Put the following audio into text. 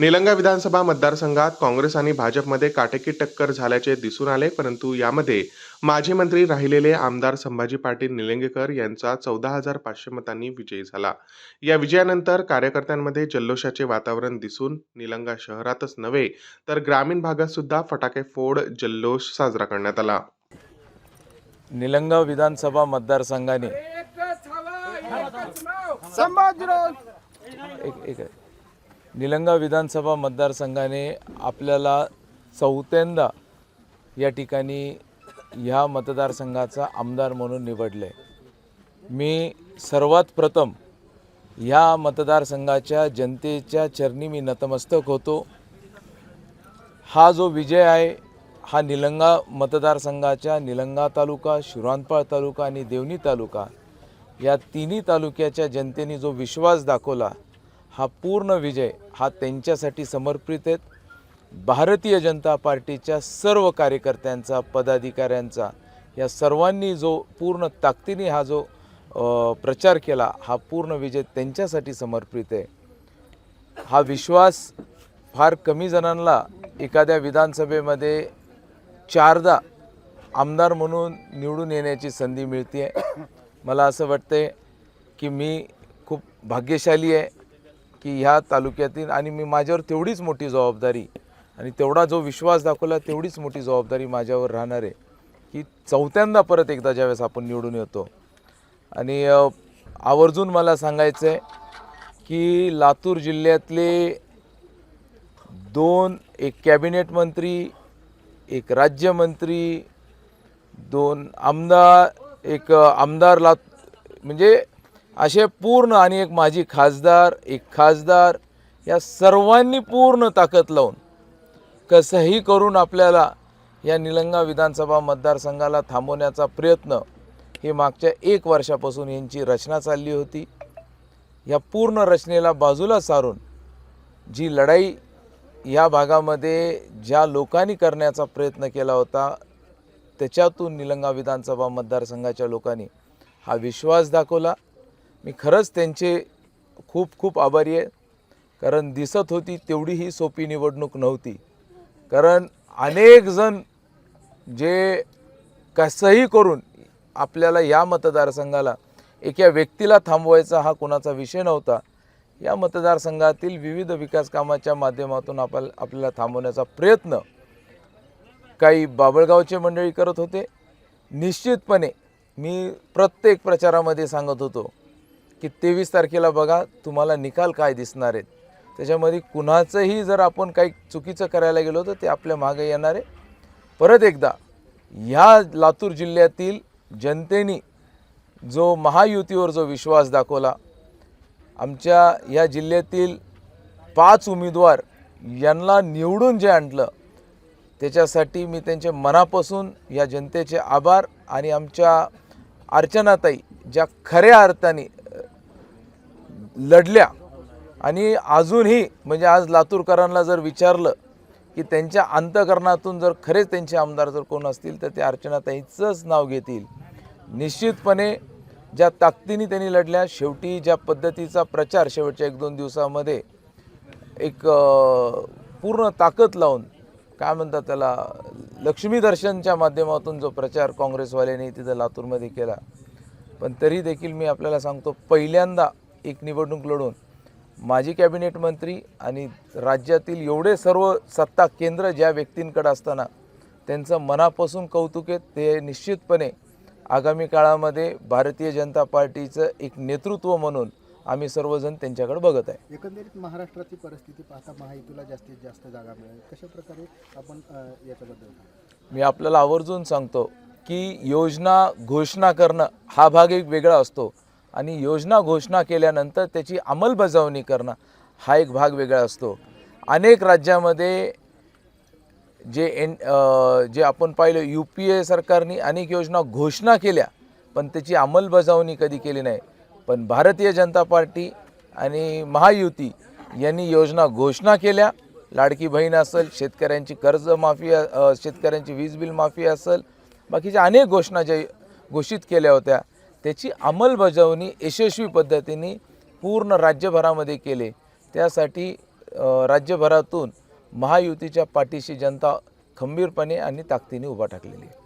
निलंगा विधानसभा मतदारसंघात काँग्रेस आणि भाजपमध्ये काटेकी टक्कर झाल्याचे दिसून आले परंतु यामध्ये माजी मंत्री राहिलेले आमदार संभाजी पाटील निलंगेकर यांचा चौदा हजार पाचशे मतांनी विजयी झाला. या विजयानंतर कार्यकर्त्यांमध्ये जल्लोषाचे वातावरण दिसून निलंगा शहरातच नव्हे तर ग्रामीण भागात सुद्धा फटाके फोड जल्लोष साजरा करण्यात आला. निलंगा विधानसभा मतदारसंघाने संभाजीराव एक एक आहे. निलंगा विधानसभा मतदारसंघाने आपल्याला चौथ्यांदा या ठिकाणी ह्या मतदारसंघाचा आमदार म्हणून निवडले. मी सर्वात प्रथम ह्या मतदारसंघाच्या जनतेच्या चरणी मी नतमस्तक होतो. हा जो विजय आहे हा निलंगा मतदारसंघाच्या निलंगा तालुका शिरांतपाळ तालुका आणि देवणी तालुका या तिन्ही तालुक्याच्या जनतेने जो विश्वास दाखवला हा पूर्ण विजय हा त्यांच्यासाठी समर्पित आहेत. भारतीय जनता पार्टीच्या सर्व कार्यकर्त्यांचा पदाधिकाऱ्यांचा या सर्वांनी जो पूर्ण ताकदीने हा जो प्रचार केला हा पूर्ण विजय त्यांच्यासाठी समर्पित आहे. हा विश्वास फार कमी जणांना एखाद्या विधानसभेमध्ये चारदा आमदार म्हणून निवडून येण्याची संधी मिळते आहे मला असं वाटते की मी खूप भाग्यशाली आहे. की ह्या तालुक्यातील आणि मी माझ्यावर तेवढीच मोठी जबाबदारी आणि तेवढा जो विश्वास दाखवला तेवढीच मोठी जबाबदारी माझ्यावर राहणार आहे की चौथ्यांदा परत एकदा ज्यावेळेस आपण निवडून येतो. आणि आवर्जून मला सांगायचं आहे की लातूर जिल्ह्यातले दोन एक कॅबिनेट मंत्री एक राज्यमंत्री दोन आमदार एक आमदार लात म्हणजे असे पूर्ण आणि एक माजी खासदार एक खासदार या सर्वांनी पूर्ण ताकद लावून कसंही करून आपल्याला या निलंगा विधानसभा मतदारसंघाला थांबवण्याचा प्रयत्न हे मागच्या एक वर्षापासून यांची रचना चालली होती. या पूर्ण रचनेला बाजूला सारून जी लढाई या भागामध्ये ज्या लोकांनी करण्याचा प्रयत्न केला होता त्याच्यातून निलंगा विधानसभा मतदारसंघाच्या लोकांनी हा विश्वास दाखवला. मी खरंच त्यांचे खूप खूप आभारी आहे. कारण दिसत होती तेवढी ही सोपी निवडणूक नव्हती. कारण अनेक जण जे कसंही करून आपल्याला या मतदारसंघाला एका व्यक्तीला थांबवायचा हा कोणाचा विषय नव्हता. या मतदारसंघातील विविध विकास कामाच्या माध्यमातून आपण आपल्याला थांबवण्याचा प्रयत्न काही बाबळगावचे मंडळी करत होते. निश्चितपणे मी प्रत्येक प्रचारामध्ये सांगत होतो की तेवीस तारखेला बघा तुम्हाला निकाल काय दिसणार आहेत त्याच्यामध्ये कुणाचंही जर आपण काही चुकीचं करायला गेलो तर ते आपल्या मागे येणार आहे. परत एकदा ह्या लातूर जिल्ह्यातील जनतेने जो महायुतीवर जो विश्वास दाखवला आमच्या या जिल्ह्यातील पाच उमेदवार यांना निवडून जे आणलं त्याच्यासाठी मी त्यांचे मनापासून या जनतेचे आभार आणि आमच्या अर्चनाताई ज्या खऱ्या अर्थाने लढल्या. आणि अजूनही म्हणजे आज लातूरकरांना जर विचारलं की त्यांच्या अंतकरणातून जर खरेच त्यांचे आमदार जर कोण असतील तर ते अर्चनाताईचंच नाव घेतील. निश्चितपणे ज्या ताकदीने त्यांनी लढल्या शेवटी ज्या पद्धतीचा प्रचार शेवटच्या एक दोन दिवसामध्ये एक पूर्ण ताकद लावून काय म्हणतात त्याला लक्ष्मी दर्शनच्या माध्यमातून जो प्रचार काँग्रेसवाल्यांनी तिथं लातूरमध्ये केला. पण तरी देखील मी आपल्याला सांगतो पहिल्यांदा एक निवडणूक लढून माजी कॅबिनेट मंत्री आणि राज्यातील एवढे सर्व सत्ता केंद्र ज्या व्यक्तींकडे असताना त्यांचं मनापासून कौतुक आहे ते निश्चितपणे आगामी काळामध्ये भारतीय जनता पार्टीचं एक नेतृत्व म्हणून आम्ही सर्वजण त्यांच्याकडे बघत आहे. एकंदरीत महाराष्ट्राची परिस्थिती पाहता महायुतीला जास्तीत जास्त जागा मिळेल. कशा प्रकारे आपण याच्याबद्दल? मी आपल्याला आवर्जून सांगतो की योजना घोषणा करणं हा भाग एक वेगळा असतो. आणि योजना घोषणा केल्यानंतर त्याची अंमलबजावणी करणं हा एक भाग वेगळा असतो. अनेक राज्यामध्ये जे एन जे आपण पाहिलं यू पी ए सरकारने अनेक योजना घोषणा केल्या पण त्याची अंमलबजावणी कधी केली नाही. पण भारतीय जनता पार्टी आणि महायुती यांनी योजना घोषणा केल्या. लाडकी बहीण असेल शेतकऱ्यांची कर्जमाफी शेतकऱ्यांची वीज बिल माफी असेल बाकीच्या अनेक घोषणा ज्या घोषित केल्या होत्या त्याची अंमलबजावणी यशस्वी पद्धतीने पूर्ण राज्यभरामध्ये केले. त्यासाठी राज्यभरातून महायुतीच्या पाठीशी जनता खंबीरपणे आणि ताकदीने उभा टाकलेली आहे.